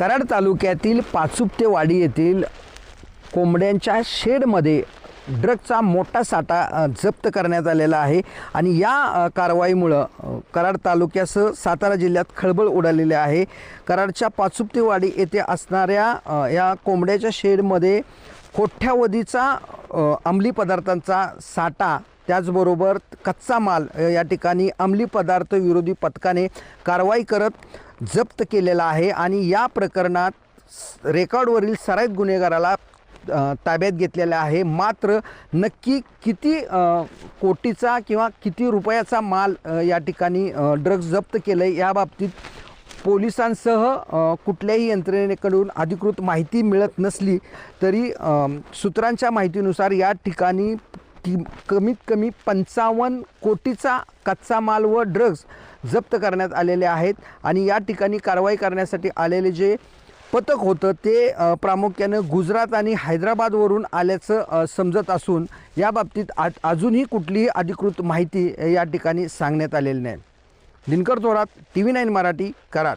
कराड तालुक्यातील पाचुपतेवाडी येथील कोंबड्यांच्या शेडमध्ये ड्रगचा मोठा साठा जप्त करण्यात आलेला आहे आणि या कारवाईमुळं कराड तालुक्यासह सातारा जिल्ह्यात खळबळ उडालेली आहे. कराडच्या पाचुपतेवाडी येथे असणाऱ्या या कोंबड्याच्या शेडमध्ये कोठ्यावधीचा अंमली पदार्थांचा साठा त्याचबरोबर कच्चा माल या ठिकाणी अंमली पदार्थ विरोधी पथकाने कारवाई करत जप्त केलेला आहे आणि या प्रकरणात रेकॉर्डवरील सराईत गुन्हेगाराला ताब्यात घेतलेला आहे. मात्र नक्की किती कोटीचा किंवा किती रुपयाचा माल या ठिकाणी ड्रग्ज जप्त केलं आहे याबाबतीत पोलिसांसह कुठल्याही यंत्रणेकडून अधिकृत माहिती मिळत नसली तरी सूत्रांच्या माहितीनुसार या ठिकाणी कि कमीत कमी पंचावन्न कोटीचा कच्चा माल व ड्रग्ज जप्त करण्यात आलेले आहेत. आणि या ठिकाणी कारवाई करण्यासाठी आलेले जे पथक होतं ते प्रामुख्यानं गुजरात आणि हैदराबादवरून आल्याचं समजत असून याबाबतीत आ अजूनही कुठलीही अधिकृत माहिती या ठिकाणी सांगण्यात आलेली नाही. Dinkar Thorat T V nine Marathi Karad.